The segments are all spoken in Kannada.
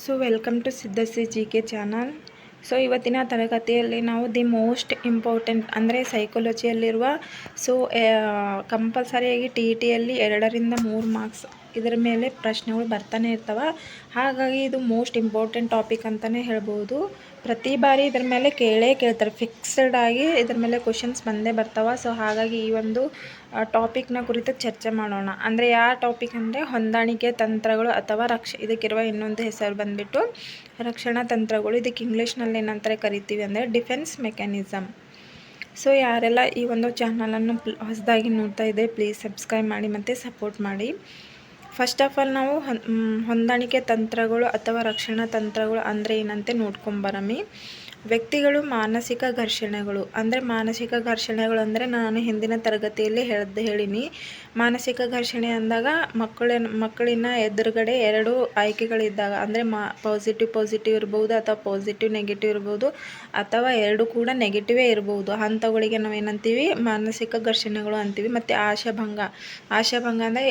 So welcome to Siddhashree G K channel so ಇವತ್ತಿನ ತರಗತಿಯಲ್ಲಿ ನಾವು ದಿ ಮೋಸ್ಟ್ ಇಂಪಾರ್ಟೆಂಟ್ ಅಂದರೆ ಸೈಕಾಲಜಿಯಲ್ಲಿರುವ ಸೊ ಕಂಪಲ್ಸರಿಯಾಗಿ ಟಿ ಇ ಟಿಯಲ್ಲಿ ಎರಡರಿಂದ ಮೂರು ಮಾರ್ಕ್ಸ್ ಇದರ ಮೇಲೆ ಪ್ರಶ್ನೆಗಳು ಬರ್ತಾನೆ ಇರ್ತವೆ. ಹಾಗಾಗಿ ಇದು ಮೋಸ್ಟ್ ಇಂಪಾರ್ಟೆಂಟ್ ಟಾಪಿಕ್ ಅಂತಲೇ ಹೇಳ್ಬೋದು. ಪ್ರತಿ ಬಾರಿ ಇದ್ರ ಮೇಲೆ ಕೇಳೇ ಕೇಳ್ತಾರೆ. ಫಿಕ್ಸ್ಡ್ ಆಗಿ ಇದ್ರ ಮೇಲೆ ಕ್ವಶನ್ಸ್ ಬಂದೇ ಬರ್ತವೆ. ಸೊ ಹಾಗಾಗಿ ಈ ಒಂದು ಟಾಪಿಕ್ನ ಕುರಿತು ಚರ್ಚೆ ಮಾಡೋಣ. ಅಂದರೆ ಯಾವ ಟಾಪಿಕ್ ಅಂದರೆ ಹೊಂದಾಣಿಕೆ ತಂತ್ರಗಳು ಅಥವಾ ರಕ್ಷ, ಇದಕ್ಕಿರುವ ಇನ್ನೊಂದು ಹೆಸರು ಬಂದುಬಿಟ್ಟು ರಕ್ಷಣಾ ತಂತ್ರಗಳು. ಇದಕ್ಕೆ ಇಂಗ್ಲೀಷ್ನಲ್ಲಿ ಏನಂತಾರೆ ಕರಿತೀವಿ ಅಂದರೆ ಡಿಫೆನ್ಸ್ ಮೆಕ್ಯಾನಿಸಮ್ ಸೊ ಯಾರೆಲ್ಲ ಈ ಒಂದು ಚಾನಲನ್ನು ಹೊಸದಾಗಿ ನೋಡ್ತಾ ಇದೆ ಪ್ಲೀಸ್ ಸಬ್ಸ್ಕ್ರೈಬ್ ಮಾಡಿ ಮತ್ತು ಸಪೋರ್ಟ್ ಮಾಡಿ. ಫಸ್ಟ್ ಆಫ್ ಆಲ್ ನಾವು ಹೊಂದಾಣಿಕೆ ತಂತ್ರಗಳು ಅಥವಾ ರಕ್ಷಣಾ ತಂತ್ರಗಳು ಅಂದರೆ ಏನಂತೆ ನೋಡ್ಕೊಂಬರಮಿ ವ್ಯಕ್ತಿಗಳು ಮಾನಸಿಕ ಘರ್ಷಣೆಗಳು ಅಂದರೆ ಮಾನಸಿಕ ಘರ್ಷಣೆಗಳು ಅಂದರೆ ನಾನು ಹಿಂದಿನ ತರಗತಿಯಲ್ಲಿ ಹೇಳ್ದು, ಹೇಳೀನಿ. ಮಾನಸಿಕ ಘರ್ಷಣೆ ಅಂದಾಗ ಮಕ್ಕಳಿನ ಮಕ್ಕಳಿನ ಎದುರುಗಡೆ ಎರಡು ಆಯ್ಕೆಗಳಿದ್ದಾಗ, ಅಂದರೆ ಮಾ ಪಾಸಿಟಿವ್ ಪಾಸಿಟಿವ್ ಇರ್ಬೋದು ಅಥವಾ ಪಾಸಿಟಿವ್ ನೆಗೆಟಿವ್ ಇರ್ಬೋದು, ಅಥವಾ ಎರಡು ಕೂಡ ನೆಗೆಟಿವೇ ಇರ್ಬೋದು. ಅಂಥವುಗಳಿಗೆ ನಾವು ಏನಂತೀವಿ? ಮಾನಸಿಕ ಘರ್ಷಣೆಗಳು ಅಂತೀವಿ. ಮತ್ತು ಆಶಾಭಂಗ. ಆಶಾಭಂಗ ಅಂದರೆ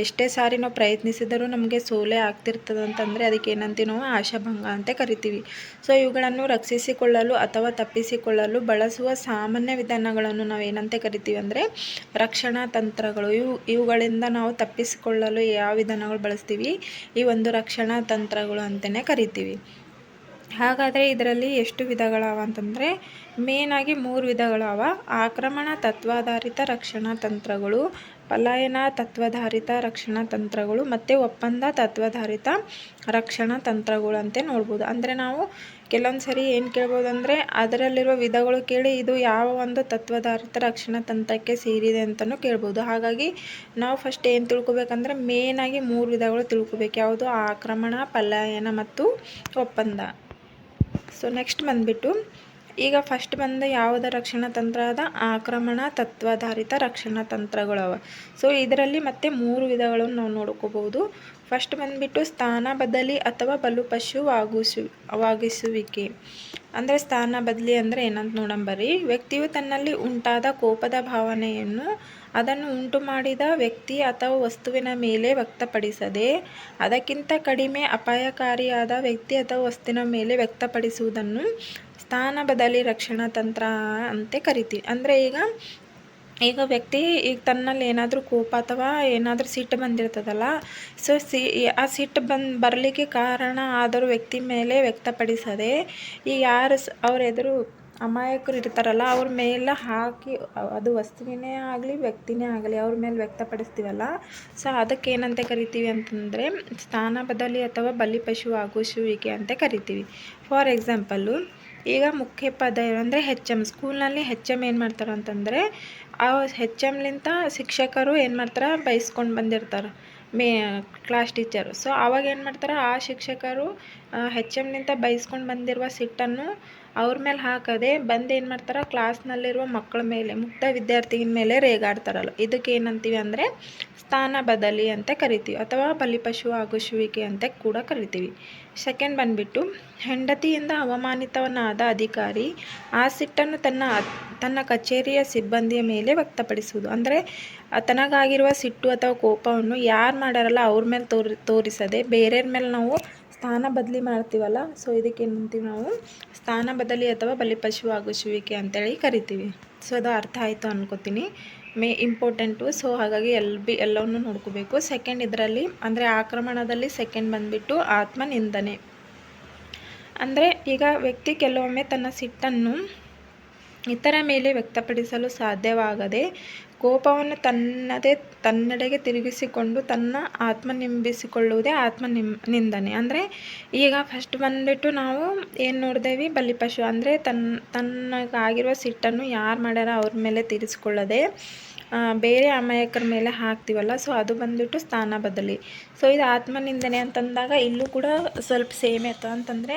ಎಷ್ಟೇ ಸಾರಿ ನಾವು ಪ್ರಯತ್ನಿಸಿದರೂ ನಮಗೆ ಸೋಲೆ ಆಗ್ತಿರ್ತದೆ ಅಂತಂದರೆ ಅದಕ್ಕೆ ಏನಂತೀವಿ ನಾವು? ಆಶಾಭಂಗ ಅಂತ ಕರಿತೀವಿ. ಸೊ ಇವುಗಳನ್ನು ರಕ್ಷಿಸಿಕೊಳ್ಳಲು ಅಥವಾ ತಪ್ಪಿಸಿಕೊಳ್ಳಲು ಬಳಸುವ ಸಾಮಾನ್ಯ ವಿಧಾನಗಳನ್ನು ನಾವು ಏನಂತ ಕರಿತೀವಿ ಅಂದರೆ ರಕ್ಷಣಾ ಇವು, ಇವುಗಳಿಂದ ನಾವು ತಪ್ಪಿಸಿಕೊಳ್ಳಲು ಯಾವ ವಿಧಾನಗಳು ಬಳಸ್ತೀವಿ? ಈ ಒಂದು ರಕ್ಷಣಾ ತಂತ್ರಗಳು ಅಂತಲೇ ಕರಿತೀವಿ. ಹಾಗಾದರೆ ಇದರಲ್ಲಿ ಎಷ್ಟು ವಿಧಗಳವ ಅಂತಂದರೆ ಮೇನಾಗಿ ಮೂರು ವಿಧಗಳವ. ಆಕ್ರಮಣ ತತ್ವಾಧಾರಿತ ರಕ್ಷಣಾ ತಂತ್ರಗಳು ಪಲಾಯನ ತತ್ವಾಧಾರಿತ ರಕ್ಷಣಾ ತಂತ್ರಗಳು ಮತ್ತು ಒಪ್ಪಂದ ತತ್ವಾಧಾರಿತ ರಕ್ಷಣಾ ತಂತ್ರಗಳು ಅಂತ ನೋಡ್ಬೋದು. ಅಂದರೆ ನಾವು ಕೆಲವೊಂದು ಸರಿ ಏನು ಕೇಳ್ಬೋದು ಅಂದರೆ ಅದರಲ್ಲಿರುವ ವಿಧಗಳು ಕೇಳಿ ಇದು ಯಾವ ಒಂದು ತತ್ವಾಧಾರಿತ ರಕ್ಷಣಾ ತಂತ್ರಕ್ಕೆ ಸೇರಿದೆ ಅಂತಲೂ ಕೇಳ್ಬೋದು. ಹಾಗಾಗಿ ನಾವು ಫಸ್ಟ್ ಏನು ತಿಳ್ಕೊಬೇಕಂದ್ರೆ ಮೇನಾಗಿ ಮೂರು ವಿಧಗಳು ತಿಳ್ಕೊಬೇಕು. ಯಾವುದು ಆಕ್ರಮಣ, ಪಲಾಯನ ಮತ್ತು ಒಪ್ಪಂದ. ಸೊ ನೆಕ್ಸ್ಟ್ ಬಂದುಬಿಟ್ಟು ಈಗ ಫಸ್ಟ್ ಬಂದ ಯಾವುದ ರಕ್ಷಣಾ ತಂತ್ರ ಅದ? ಆಕ್ರಮಣ ತತ್ವಾಧಾರಿತ ರಕ್ಷಣಾ ತಂತ್ರಗಳವ. ಸೊ ಇದರಲ್ಲಿ ಮತ್ತೆ ಮೂರು ವಿಧಗಳನ್ನು ನಾವು ನೋಡ್ಕೋಬಹುದು. ಫಸ್ಟ್ ಬಂದುಬಿಟ್ಟು ಸ್ಥಾನ ಬದಲಿ ಅಥವಾ ಬಲು ಪಶುವಾಗಿಸು ವಾಗಿಸುವಿಕೆ. ಅಂದರೆ ಸ್ಥಾನ ಬದಲಿ ಅಂದರೆ ಏನಂತ ನೋಡಂಬರಿ ವ್ಯಕ್ತಿಯು ತನ್ನಲ್ಲಿ ಉಂಟಾದ ಕೋಪದ ಭಾವನೆಯನ್ನು ಅದನ್ನು ಉಂಟು ಮಾಡಿದ ವ್ಯಕ್ತಿ ಅಥವಾ ವಸ್ತುವಿನ ಮೇಲೆ ವ್ಯಕ್ತಪಡಿಸದೆ, ಅದಕ್ಕಿಂತ ಕಡಿಮೆ ಅಪಾಯಕಾರಿಯಾದ ವ್ಯಕ್ತಿ ಅಥವಾ ವಸ್ತುವಿನ ಮೇಲೆ ವ್ಯಕ್ತಪಡಿಸುವುದನ್ನು ಸ್ಥಾನ ಬದಲಿ ರಕ್ಷಣಾ ತಂತ್ರ ಅಂತ ಕರಿತೀವಿ. ಅಂದರೆ ಈಗ ಈಗ ವ್ಯಕ್ತಿ ಈಗ ತನ್ನಲ್ಲಿ ಏನಾದರೂ ಕೋಪ ಅಥವಾ ಏನಾದರೂ ಸಿಟ್ಟು ಬಂದಿರ್ತದಲ್ಲ, ಸೊ ಸಿ, ಆ ಸಿಟ್ಟು ಬಂದು, ಬರಲಿಕ್ಕೆ ಕಾರಣ ಆದರೂ ವ್ಯಕ್ತಿ ಮೇಲೆ ವ್ಯಕ್ತಪಡಿಸದೆ, ಈ ಯಾರು ಸ್, ಅವ್ರ ಎದುರು ಅಮಾಯಕರು ಇರ್ತಾರಲ್ಲ, ಅವ್ರ ಮೇಲೆ ಹಾಕಿ, ಅದು ವಸ್ತುವಿನೇ ಆಗಲಿ, ವ್ಯಕ್ತಿನೇ ಆಗಲಿ, ಅವ್ರ ಮೇಲೆ ವ್ಯಕ್ತಪಡಿಸ್ತೀವಲ್ಲ, ಸೊ ಅದಕ್ಕೆ ಏನಂತ ಕರಿತೀವಿ ಅಂತಂದರೆ, ಸ್ಥಾನ ಬದಲಿ ಅಥವಾ ಬಲಿಪಶು ಆಗುಸುವಿಕೆ ಅಂತ ಕರಿತೀವಿ. ಫಾರ್ ಎಕ್ಸಾಂಪಲ್ಲು ಈಗ ಮುಖ್ಯ ಪದ ಅಂದರೆ ಹೆಚ್ ಎಂ ಸ್ಕೂಲ್ನಲ್ಲಿ ಹೆಚ್ ಎಂ ಏನು ಮಾಡ್ತಾರೆ ಅಂತಂದರೆ, ಆ ಹೆಚ್ ಎಮ್ಲಿಂತ ಶಿಕ್ಷಕರು ಏನು ಮಾಡ್ತಾರೆ? ಬೈಸ್ಕೊಂಡು ಬಂದಿರ್ತಾರೆ, ಮೇ ಕ್ಲಾಸ್ ಟೀಚರ್ ಸೊ ಆವಾಗ ಏನು ಮಾಡ್ತಾರೆ? ಆ ಶಿಕ್ಷಕರು ಹೆಚ್ ಎಮ್ನಿಂದ ಬೈಸ್ಕೊಂಡು ಬಂದಿರುವ ಸಿಟ್ಟನ್ನು ಅವ್ರ ಮೇಲೆ ಹಾಕದೆ ಬಂದು ಏನು ಮಾಡ್ತಾರೆ ಕ್ಲಾಸ್ನಲ್ಲಿರುವ ಮಕ್ಕಳ ಮೇಲೆ, ಮುಕ್ತ ವಿದ್ಯಾರ್ಥಿಗಳ ಮೇಲೆ ರೇಗಾಡ್ತಾರಲ್ಲ. ಇದಕ್ಕೆ ಏನಂತೀವಿ ಅಂದರೆ ಸ್ಥಾನ ಬದಲಿ ಅಂತ ಕರಿತೀವಿ, ಅಥವಾ ಬಲಿಪಶು ಆಗುಶುವಿಕೆ ಅಂತ ಕೂಡ ಕರಿತೀವಿ. ಸೆಕೆಂಡ್ ಬಂದುಬಿಟ್ಟು, ಹೆಂಡತಿಯಿಂದ ಅವಮಾನಿತವನಾದ ಅಧಿಕಾರಿ ಆ ಸಿಟ್ಟನ್ನು ತನ್ನ ತನ್ನ ಕಚೇರಿಯ ಸಿಬ್ಬಂದಿಯ ಮೇಲೆ ವ್ಯಕ್ತಪಡಿಸುವುದು. ಅಂದರೆ ತನಗಾಗಿರುವ ಸಿಟ್ಟು ಅಥವಾ ಕೋಪವನ್ನು ಯಾರು ಮಾಡಾರಲ್ಲ, ಅವ್ರ ಮೇಲೆ ತೋರಿ, ತೋರಿಸದೆ ಬೇರೆಯವ್ರ ಮೇಲೆ ನಾವು ಸ್ಥಾನ ಬದಲಿ ಮಾಡ್ತೀವಲ್ಲ ಸೊ ಇದಕ್ಕೆ ಏನಂತೀವಿ ನಾವು? ಸ್ಥಾನ ಬದಲಿ ಅಥವಾ ಬಲಿಪಶು ಆಗುಸುವಿಕೆ ಅಂತೇಳಿ ಕರಿತೀವಿ. ಸೊ ಅದು ಅರ್ಥ ಆಯಿತು ಅನ್ಕೋತೀನಿ. ಮೇ ಇಂಪಾರ್ಟೆಂಟು ಸೊ ಹಾಗಾಗಿ ಎಲ್ ಬಿ, ಎಲ್ಲವನ್ನು ನೋಡ್ಕೋಬೇಕು. ಸೆಕೆಂಡ್ ಇದರಲ್ಲಿ, ಅಂದರೆ ಆಕ್ರಮಣದಲ್ಲಿ ಸೆಕೆಂಡ್ ಬಂದುಬಿಟ್ಟು ಆತ್ಮನಿಂದನೆ. ಅಂದರೆ ಈಗ ವ್ಯಕ್ತಿ ಕೆಲವೊಮ್ಮೆ ತನ್ನ ಸಿಟ್ಟನ್ನು ಇತರ ಮೇಲೆ ವ್ಯಕ್ತಪಡಿಸಲು ಸಾಧ್ಯವಾಗದೆ ಕೋಪವನ್ನು ತನ್ನದೇ, ತನ್ನೆಡೆಗೆ ತಿರುಗಿಸಿಕೊಂಡು ತನ್ನ ಆತ್ಮ ನಿಂಬಿಸಿಕೊಳ್ಳುವುದೇ ಆತ್ಮ ನಿಂ ನಿಂದನೆ ಅಂದರೆ ಈಗ ಫಸ್ಟ್ ಬಂದುಬಿಟ್ಟು ನಾವು ಏನು ನೋಡಿದೇವಿ? ಬಲಿಪಶು ಅಂದರೆ ತನ್ನ ತನ್ನಗಾಗಿರುವ ಸಿಟ್ಟನ್ನು ಯಾರು ಮಾಡ್ಯಾರ? ಅವ್ರ ಮೇಲೆ ತೀರಿಸಿಕೊಳ್ಳದೆ. ಬೇರೆ ಅಮಾಯಕರ ಮೇಲೆ ಹಾಕ್ತೀವಲ್ಲ ಸೊ ಅದು ಬಂದುಬಿಟ್ಟು ಸ್ಥಾನ ಬದಲಿ. ಸೊ ಇದು ಆತ್ಮನಿಂದನೆ ಅಂತಂದಾಗ ಇಲ್ಲೂ ಕೂಡ ಸ್ವಲ್ಪ ಸೇಮ್ ಆಯ್ತು. ಅಂತಂದರೆ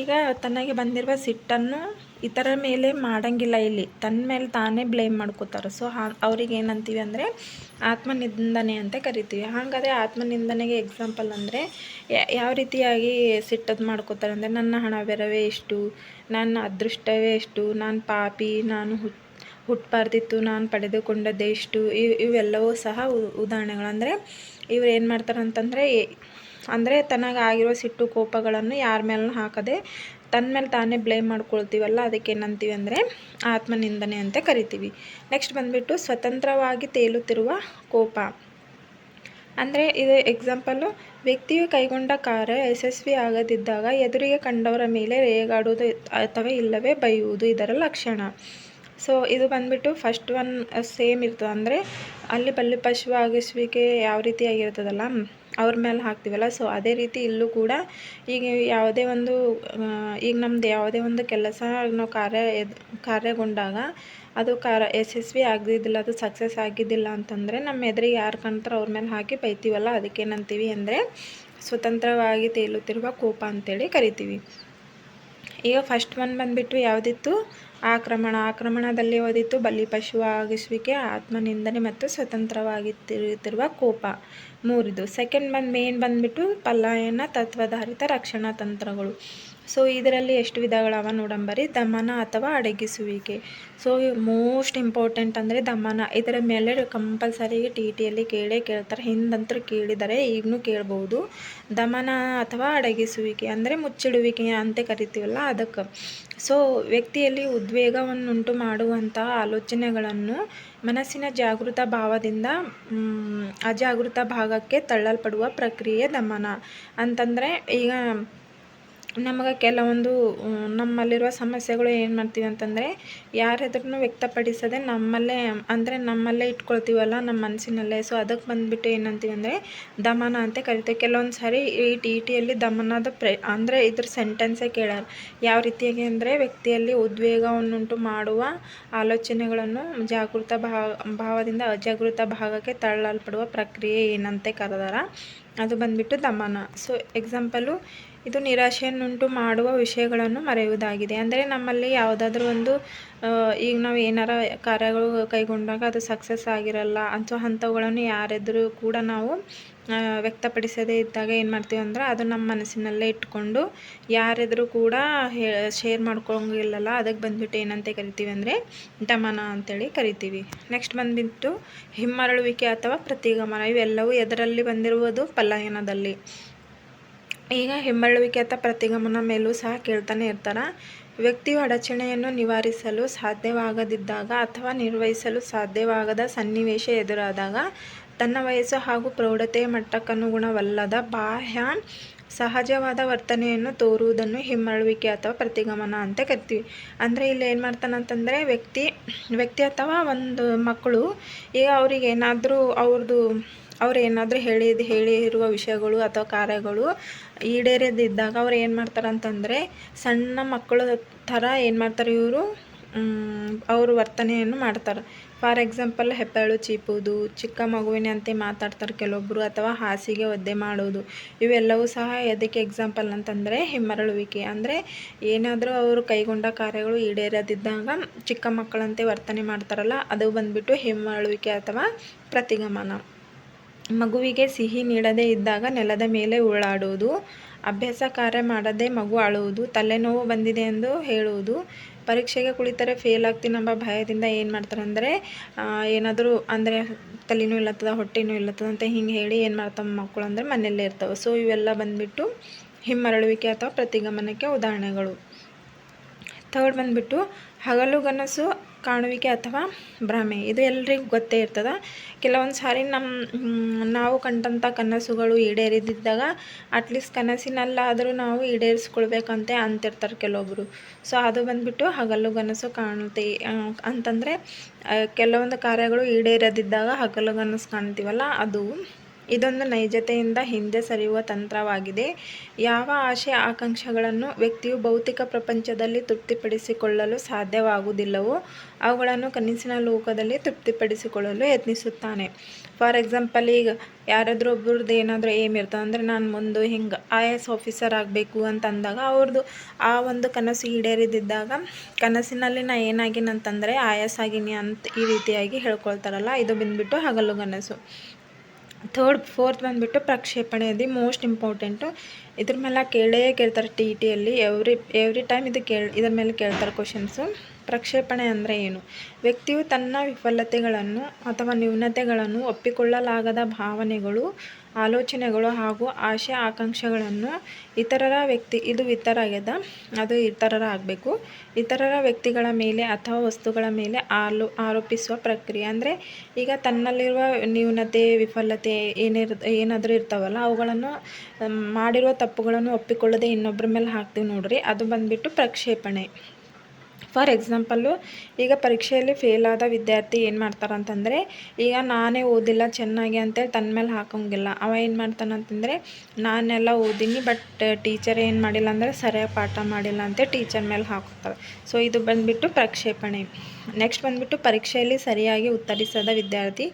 ಈಗ ತನಗೆ ಬಂದಿರುವ ಸಿಟ್ಟನ್ನು ಇತರ ಮೇಲೆ ಮಾಡೋಂಗಿಲ್ಲ ಇಲ್ಲಿ. ತನ್ನ ಮೇಲೆ ತಾನೇ ಬ್ಲೇಮ್ ಮಾಡ್ಕೋತಾರೆ. ಸೊ ಹಾ, ಅವ್ರಿಗೆ ಏನಂತೀವಿ ಅಂದರೆ ಆತ್ಮನಿಂದನೆ ಅಂತ ಕರಿತೀವಿ. ಹಾಗಾದರೆ ಆತ್ಮನಿಂದನೆಗೆ ಎಕ್ಸಾಂಪಲ್ ಅಂದರೆ ಯಾವ ರೀತಿಯಾಗಿ ಸಿಟ್ಟದ್ದು ಮಾಡ್ಕೋತಾರೆ ಅಂದರೆ, ನನ್ನ ಹಣ ಬೆರವೇ ಎಷ್ಟು, ನನ್ನ ಅದೃಷ್ಟವೇ ಎಷ್ಟು, ನಾನು ಪಾಪಿ, ನಾನು ಹುಟ್ಟು ಹುಟ್ಟಬಾರ್ದಿತ್ತು ನಾನು ಪಡೆದುಕೊಂಡದ್ದೇ ಇಷ್ಟು ಇವು, ಇವೆಲ್ಲವೂ ಸಹ ಉದಾಹರಣೆಗಳು. ಅಂದರೆ ಇವ್ರು ಏನು ಮಾಡ್ತಾರೆ ಅಂತಂದರೆ ಅಂದರೆ ತನಗಾಗಿರೋ ಸಿಟ್ಟು ಕೋಪಗಳನ್ನು ಯಾರ ಮೇಲೂ ಹಾಕದೆ ತನ್ನ ಮೇಲೆ ತಾನೇ ಬ್ಲೇಮ್ ಮಾಡ್ಕೊಳ್ತೀವಲ್ಲ, ಅದಕ್ಕೆ ಏನಂತೀವಿ ಅಂದರೆ ಆತ್ಮನಿಂದನೆ ಅಂತ ಕರಿತೀವಿ. ನೆಕ್ಸ್ಟ್ ಬಂದುಬಿಟ್ಟು ಸ್ವತಂತ್ರವಾಗಿ ತೇಲುತ್ತಿರುವ ಕೋಪ. ಅಂದರೆ ಇದು ಎಕ್ಸಾಂಪಲ್ಲು ವ್ಯಕ್ತಿಯು ಕೈಗೊಂಡ ಕಾರ್ಯ ಯಶಸ್ವಿ ಆಗದಿದ್ದಾಗ ಎದುರಿಗೆ ಕಂಡವರ ಮೇಲೆ ರೇಗಾಡುವುದು ಅಥವಾ ಇಲ್ಲವೇ ಬೈಯುವುದು ಇದರ ಲಕ್ಷಣ. ಸೊ ಇದು ಬಂದುಬಿಟ್ಟು ಫಸ್ಟ್ ಒನ್ ಸೇಮ್ ಇರ್ತದೆ. ಅಂದರೆ ಅಲ್ಲಿ ಬಲ್ಲಿ ಪಶುವಾಗಿಸುವಿಕೆ ಯಾವ ರೀತಿ ಆಗಿರ್ತದಲ್ಲ ಅವ್ರ ಮೇಲೆ ಹಾಕ್ತೀವಲ್ಲ. ಸೊ ಅದೇ ರೀತಿ ಇಲ್ಲೂ ಕೂಡ ಈಗ ಯಾವುದೇ ಒಂದು ಈಗ ನಮ್ಮದು ಯಾವುದೇ ಒಂದು ಕೆಲಸ ನಾವು ಕಾರ್ಯ ಕಾರ್ಯಗೊಂಡಾಗ ಅದು ಕಾರ, ಯಶಸ್ವಿ ಆಗಿದ್ದಿಲ್ಲ ಅದು ಸಕ್ಸಸ್ ಆಗಿದ್ದಿಲ್ಲ ಅಂತಂದರೆ ನಮ್ಮ ಎದುರಿಗೆ ಯಾರು ಕಾಣ್ತಾರೋ ಅವ್ರ ಮೇಲೆ ಹಾಕಿ ಬೈತೀವಲ್ಲ. ಅದಕ್ಕೇನಂತೀವಿ ಅಂದರೆ ಸ್ವತಂತ್ರವಾಗಿ ತೇಲುತ್ತಿರುವ ಕೋಪ ಅಂತೇಳಿ ಕರಿತೀವಿ. ಈಗ ಫಸ್ಟ್ ಒನ್ ಬಂದುಬಿಟ್ಟು ಯಾವುದಿತ್ತು? ಆಕ್ರಮಣ. ಆಕ್ರಮಣದಲ್ಲಿ ಓದಿತ್ತು ಬಲಿಪಶು ಆಗಿಸುವಿಕೆ, ಆತ್ಮನಿಂದನೆ ಮತ್ತು ಸ್ವತಂತ್ರವಾಗಿ ತಿರುಗುತ್ತಿರುವ ಕೋಪ. ಮೂರಿದು ಸೆಕೆಂಡ್ ಬಂದು ಮೇನ್ ಬಂದುಬಿಟ್ಟು ಪಲ್ಲಾಯನ ತತ್ವಾಧಾರಿತ ರಕ್ಷಣಾ ತಂತ್ರಗಳು. ಸೊ ಇದರಲ್ಲಿ ಎಷ್ಟು ವಿಧಗಳವ ನೋಡಂಬರಿ? ದಮನ ಅಥವಾ ಅಡಗಿಸುವಿಕೆ. ಸೊ ಮೋಸ್ಟ್ ಇಂಪಾರ್ಟೆಂಟ್ ಅಂದರೆ ದಮನ. ಇದರ ಮೇಲೆ ಕಂಪಲ್ಸರಿ ಟಿ ಟಿಯಲ್ಲಿ ಕೇಳೇ ಕೇಳ್ತಾರೆ. ಹಿಂದಂತೂ ಕೇಳಿದರೆ ಈಗಲೂ ಕೇಳ್ಬೋದು. ದಮನ ಅಥವಾ ಅಡಗಿಸುವಿಕೆ ಅಂದರೆ ಮುಚ್ಚಿಡುವಿಕೆ ಅಂತ ಕರಿತೀವಲ್ಲ, ಅದಕ್ಕೆ. ಸೊ ವ್ಯಕ್ತಿಯಲ್ಲಿ ಉದ್ವೇಗವನ್ನುಂಟು ಮಾಡುವಂತಹ ಆಲೋಚನೆಗಳನ್ನು ಮನಸ್ಸಿನ ಜಾಗೃತ ಭಾವದಿಂದ ಅಜಾಗೃತ ಭಾಗಕ್ಕೆ ತಳ್ಳಲ್ಪಡುವ ಪ್ರಕ್ರಿಯೆ ದಮನ. ಅಂತಂದರೆ ಈಗ ನಮಗೆ ಕೆಲವೊಂದು ನಮ್ಮಲ್ಲಿರುವ ಸಮಸ್ಯೆಗಳು ಏನು ಮಾಡ್ತೀವಿ ಅಂತಂದರೆ, ಯಾರ ವ್ಯಕ್ತಪಡಿಸದೆ ನಮ್ಮಲ್ಲೇ, ಅಂದರೆ ನಮ್ಮಲ್ಲೇ ಇಟ್ಕೊಳ್ತೀವಲ್ಲ ನಮ್ಮ ಮನಸ್ಸಿನಲ್ಲೇ ಸೊ ಅದಕ್ಕೆ ಬಂದುಬಿಟ್ಟು ಏನಂತೀವಿ ಅಂದರೆ, ದಮನ ಅಂತ ಕರಿತೇವೆ. ಕೆಲವೊಂದು ಸಾರಿ ಈ ಟಿ ಟಿಯಲ್ಲಿ ದಮನದ ಪ್ರ, ಅಂದರೆ ಇದ್ರ ಸೆಂಟೆನ್ಸೇ ಕೇಳಾರ ಯಾವ ರೀತಿಯಾಗಿ ಅಂದರೆ ವ್ಯಕ್ತಿಯಲ್ಲಿ ಉದ್ವೇಗವನ್ನುಂಟು ಮಾಡುವ ಆಲೋಚನೆಗಳನ್ನು ಜಾಗೃತ ಭಾವದಿಂದ ಅಜಾಗೃತ ಭಾಗಕ್ಕೆ ತಳ್ಳಲ್ಪಡುವ ಪ್ರಕ್ರಿಯೆ ಏನಂತೆ ಕರೆದಾರ. ಅದು ಬಂದುಬಿಟ್ಟು ದಮನ. ಸೊ ಎಕ್ಸಾಂಪಲು ಇದು ನಿರಾಶೆಯನ್ನುಂಟು ಮಾಡುವ ವಿಷಯಗಳನ್ನು ಮರೆಯುವುದಾಗಿದೆ. ಅಂದರೆ ನಮ್ಮಲ್ಲಿ ಯಾವುದಾದ್ರೂ ಒಂದು ಈಗ ನಾವು ಏನಾರ ಕಾರ್ಯಗಳು ಕೈಗೊಂಡಾಗ ಅದು ಸಕ್ಸಸ್ ಆಗಿರಲ್ಲ, ಅಂಥ ಹಂತಗಳನ್ನು ಯಾರೆದುರು ಕೂಡ ನಾವು ವ್ಯಕ್ತಪಡಿಸದೇ ಇದ್ದಾಗ ಏನು ಮಾಡ್ತೀವಿ ಅಂದ್ರೆ ಅದು ನಮ್ಮ ಮನಸ್ಸಿನಲ್ಲೇ ಇಟ್ಕೊಂಡು ಯಾರೆದುರು ಕೂಡ ಹೇ ಶೇರ್ ಮಾಡ್ಕೊಂಗಿಲ್ಲಲ್ಲ ಅದಕ್ಕೆ ಬಂದ್ಬಿಟ್ಟು ಏನಂತ ಕರಿತೀವಿ ಅಂದರೆ ದಮನ ಅಂತೇಳಿ ಕರಿತೀವಿ. ನೆಕ್ಸ್ಟ್ ಬಂದ್ಬಿಟ್ಟು ಹಿಮ್ಮರಳುವಿಕೆ ಅಥವಾ ಪ್ರತಿಗಮನ, ಇವೆಲ್ಲವೂ ಎದರಲ್ಲಿ ಬಂದಿರುವುದು ಪಲಾಯನದಲ್ಲಿ. ಈಗ ಹಿಮ್ಮಳುವಿಕೆ ಅಥವಾ ಪ್ರತಿಗಮನ ಮೇಲೂ ಸಹ ಕೇಳ್ತಾನೆ ಇರ್ತಾರೆ. ವ್ಯಕ್ತಿಯು ಅಡಚಣೆಯನ್ನು ನಿವಾರಿಸಲು ಸಾಧ್ಯವಾಗದಿದ್ದಾಗ ಅಥವಾ ನಿರ್ವಹಿಸಲು ಸಾಧ್ಯವಾಗದ ಸನ್ನಿವೇಶ ಎದುರಾದಾಗ ತನ್ನ ವಯಸ್ಸು ಹಾಗೂ ಪ್ರೌಢತೆಯ ಮಟ್ಟಕ್ಕನುಗುಣವಲ್ಲದ ಬಾಹ್ಯ ಸಹಜವಾದ ವರ್ತನೆಯನ್ನು ತೋರುವುದನ್ನು ಹಿಮ್ಮಳುವಿಕೆ ಅಥವಾ ಪ್ರತಿಗಮನ ಅಂತ ಕರಿತೀವಿ. ಅಂದರೆ ಇಲ್ಲಿ ಏನು ಮಾಡ್ತಾನಂತಂದರೆ ವ್ಯಕ್ತಿ ವ್ಯಕ್ತಿ ಅಥವಾ ಒಂದು ಮಕ್ಕಳು ಈಗ ಅವ್ರಿಗೆ ಏನಾದರೂ ಅವ್ರದ್ದು ಅವ್ರು ಏನಾದರೂ ಹೇಳಿದ ಹೇಳಿರುವ ವಿಷಯಗಳು ಅಥವಾ ಕಾರ್ಯಗಳು ಈಡೇರದಿದ್ದಾಗ ಅವ್ರು ಏನು ಮಾಡ್ತಾರೆ ಅಂತಂದರೆ ಸಣ್ಣ ಮಕ್ಕಳ ಥರ ಏನು ಮಾಡ್ತಾರೆ ಇವರು? ಅವರು ವರ್ತನೆಯನ್ನು ಮಾಡ್ತಾರೆ. ಫಾರ್ ಎಕ್ಸಾಂಪಲ್ ಹೆಪ್ಪಳು ಚೀಪುವುದು, ಚಿಕ್ಕ ಮಗುವಿನಂತೆ ಮಾತಾಡ್ತಾರೆ ಕೆಲವೊಬ್ಬರು ಅಥವಾ ಹಾಸಿಗೆ ಒದ್ದೆ ಮಾಡೋದು, ಇವೆಲ್ಲವೂ ಸಹ ಎದಕ್ಕೆ ಎಕ್ಸಾಂಪಲ್ ಅಂತಂದರೆ ಹಿಮ್ಮರಳುವಿಕೆ. ಅಂದರೆ ಏನಾದರೂ ಅವರು ಕೈಗೊಂಡ ಕಾರ್ಯಗಳು ಈಡೇರದಿದ್ದಾಗ ಚಿಕ್ಕ ಮಕ್ಕಳಂತೆ ವರ್ತನೆ ಮಾಡ್ತಾರಲ್ಲ, ಅದು ಬಂದುಬಿಟ್ಟು ಹಿಮ್ಮರಳುವಿಕೆ ಅಥವಾ ಪ್ರತಿಗಮನ. ಮಗುವಿಗೆ ಸಿಹಿ ನೀಡದೇ ಇದ್ದಾಗ ನೆಲದ ಮೇಲೆ ಉರುಳಾಡುವುದು, ಅಭ್ಯಾಸ ಕಾರ್ಯ ಮಾಡದೆ ಮಗು ಅಳುವುದು, ತಲೆನೋವು ಬಂದಿದೆ ಎಂದು ಹೇಳುವುದು, ಪರೀಕ್ಷೆಗೆ ಕುಳಿತರೆ ಫೇಲ್ ಆಗ್ತೀನೆಂಬ ಭಯದಿಂದ ಏನು ಮಾಡ್ತಾರೆ ಅಂದರೆ ಏನಾದರೂ ಅಂದರೆ ತಲೆನೂ ಇಲ್ಲತ್ತದ ಹೊಟ್ಟೆನೂ ಇಲ್ಲತ್ತದ ಅಂತ ಹಿಂಗೆ ಹೇಳಿ ಏನು ಮಾಡ್ತಾವೆ ಮಕ್ಕಳು ಅಂದರೆ ಮನೆಯಲ್ಲೇ ಇರ್ತವೆ. ಸೊ ಇವೆಲ್ಲ ಬಂದುಬಿಟ್ಟು ಹಿಮ್ಮರಳುವಿಕೆ ಅಥವಾ ಪ್ರತಿಗಮನಕ್ಕೆ ಉದಾಹರಣೆಗಳು. ಥರ್ಡ್ ಬಂದುಬಿಟ್ಟು ಹಗಲುಗನಸು ಕಾಣುವಿಕೆ ಅಥವಾ ಭ್ರಮೆ, ಇದು ಎಲ್ರಿಗೂ ಗೊತ್ತೇ ಇರ್ತದೆ. ಕೆಲವೊಂದು ಸಾರಿ ನಮ್ಮ ನಾವು ಕಂಡಂಥ ಕನಸುಗಳು ಈಡೇರಿದ್ದಾಗ ಅಟ್ಲೀಸ್ಟ್ ಕನಸಿನಲ್ಲಾದರೂ ನಾವು ಈಡೇರಿಸ್ಕೊಳ್ಬೇಕಂತೆ ಅಂತಿರ್ತಾರೆ ಕೆಲವೊಬ್ಬರು ಸೊ ಅದು ಬಂದುಬಿಟ್ಟು ಹಗಲುಗನಸು ಕಾಣುತ್ತೆ. ಅಂತಂದರೆ ಕೆಲವೊಂದು ಕಾರ್ಯಗಳು ಈಡೇರದಿದ್ದಾಗ ಹಗಲುಗನಸು ಕಾಣ್ತೀವಲ್ಲ, ಅದು ಇದೊಂದು ನೈಜತೆಯಿಂದ ಹಿಂದೆ ಸರಿಯುವ ತಂತ್ರವಾಗಿದೆ. ಯಾವ ಆಶೆ ಆಕಾಂಕ್ಷೆಗಳನ್ನು ವ್ಯಕ್ತಿಯು ಭೌತಿಕ ಪ್ರಪಂಚದಲ್ಲಿ ತೃಪ್ತಿಪಡಿಸಿಕೊಳ್ಳಲು ಸಾಧ್ಯವಾಗುವುದಿಲ್ಲವೋ, ಅವುಗಳನ್ನು ಕನಸಿನ ಲೋಕದಲ್ಲಿ ತೃಪ್ತಿಪಡಿಸಿಕೊಳ್ಳಲು ಯತ್ನಿಸುತ್ತಾನೆ. ಫಾರ್ ಎಕ್ಸಾಂಪಲ್ ಈಗ ಯಾರಾದರೂ ಒಬ್ಬರದ್ದು ಏನಾದರೂ ಏಮ್ ಇರ್ತದೆ, ಅಂದರೆ ನಾನು ಮುಂದೆ ಹಿಂಗೆ ಐ ಎ ಎಸ್ ಆಫೀಸರ್ ಆಗಬೇಕು ಅಂತ ಅಂದಾಗ ಅವ್ರದ್ದು ಆ ಒಂದು ಕನಸು ಈಡೇರಿದ್ದಾಗ ಕನಸಿನಲ್ಲಿ ನಾ ಏನಾಗಿನಂತಂದರೆ ಐ ಎಸ್ ಆಗೀನಿ ಅಂತ ಈ ರೀತಿಯಾಗಿ ಹೇಳ್ಕೊಳ್ತಾರಲ್ಲ, ಇದು ಬಂದುಬಿಟ್ಟು ಹಗಲು ಕನಸು. ಥರ್ಡ್ ಫೋರ್ತ್ ಬಂದುಬಿಟ್ಟು ಪ್ರಕ್ಷೇಪಣೆ ಅದು ಮೋಸ್ಟ್ ಇಂಪಾರ್ಟೆಂಟು ಇದ್ರ ಮೇಲೆ ಕೇಳೇ ಕೇಳ್ತಾರೆ ಟಿ ಇ ಟಿಯಲ್ಲಿ ಎವ್ರಿ ಎವ್ರಿ ಟೈಮ್ ಇದು ಕೇಳಿ, ಇದ್ರ ಮೇಲೆ ಕೇಳ್ತಾರೆ ಕ್ವಶನ್ಸು ಪ್ರಕ್ಷೇಪಣೆ ಅಂದರೆ ಏನು? ವ್ಯಕ್ತಿಯು ತನ್ನ ವಿಫಲತೆಗಳನ್ನು ಅಥವಾ ನ್ಯೂನತೆಗಳನ್ನು ಒಪ್ಪಿಕೊಳ್ಳಲಾಗದ ಭಾವನೆಗಳು, ಆಲೋಚನೆಗಳು ಹಾಗೂ ಆಶೆ ಆಕಾಂಕ್ಷೆಗಳನ್ನು ಇತರರ ವ್ಯಕ್ತಿ, ಇದು ಇತರ ಆಗ್ಯದ, ಅದು ಇತರರ ಆಗಬೇಕು. ಇತರರ ವ್ಯಕ್ತಿಗಳ ಮೇಲೆ ಅಥವಾ ವಸ್ತುಗಳ ಮೇಲೆ ಆಲೋ, ಆರೋಪಿಸುವ ಪ್ರಕ್ರಿಯೆ ಅಂದರೆ ಈಗ ತನ್ನಲ್ಲಿರುವ ನ್ಯೂನತೆ, ವಿಫಲತೆ ಏನಿರ್, ಏನಾದರೂ ಇರ್ತಾವಲ್ಲ, ಅವುಗಳನ್ನು, ಮಾಡಿರುವ ತಪ್ಪುಗಳನ್ನು ಒಪ್ಪಿಕೊಳ್ಳದೆ ಇನ್ನೊಬ್ಬರ ಮೇಲೆ ಹಾಕ್ತೀವಿ ನೋಡ್ರಿ, ಅದು ಬಂದುಬಿಟ್ಟು ಪ್ರಕ್ಷೇಪಣೆ. ಫಾರ್ ಎಕ್ಸಾಂಪಲ್ಲು, ಈಗ ಪರೀಕ್ಷೆಯಲ್ಲಿ ಫೇಲ್ ಆದ ವಿದ್ಯಾರ್ಥಿ ಏನು ಮಾಡ್ತಾರಂತಂದರೆ, ಈಗ ನಾನೇ ಓದಿಲ್ಲ ಚೆನ್ನಾಗಿ ಅಂತೇಳಿ ತನ್ನ ಮೇಲೆ ಹಾಕೋಂಗಿಲ್ಲ. ಅವ ಏನು ಮಾಡ್ತಾನಂತಂದರೆ, ನಾನೆಲ್ಲ ಓದೀನಿ ಬಟ್ ಟೀಚರ್ ಏನು ಮಾಡಿಲ್ಲ ಅಂದರೆ ಸರಿಯಾಗಿ ಪಾಠ ಮಾಡಿಲ್ಲ ಅಂತ ಟೀಚರ್ ಮೇಲೆ ಹಾಕ್ತಾರೆ ಸೊ ಇದು ಬಂದುಬಿಟ್ಟು ಪ್ರಕ್ಷೇಪಣೆ. ನೆಕ್ಸ್ಟ್ ಬಂದುಬಿಟ್ಟು ಪರೀಕ್ಷೆಯಲ್ಲಿ ಸರಿಯಾಗಿ ಉತ್ತರಿಸದ ವಿದ್ಯಾರ್ಥಿ,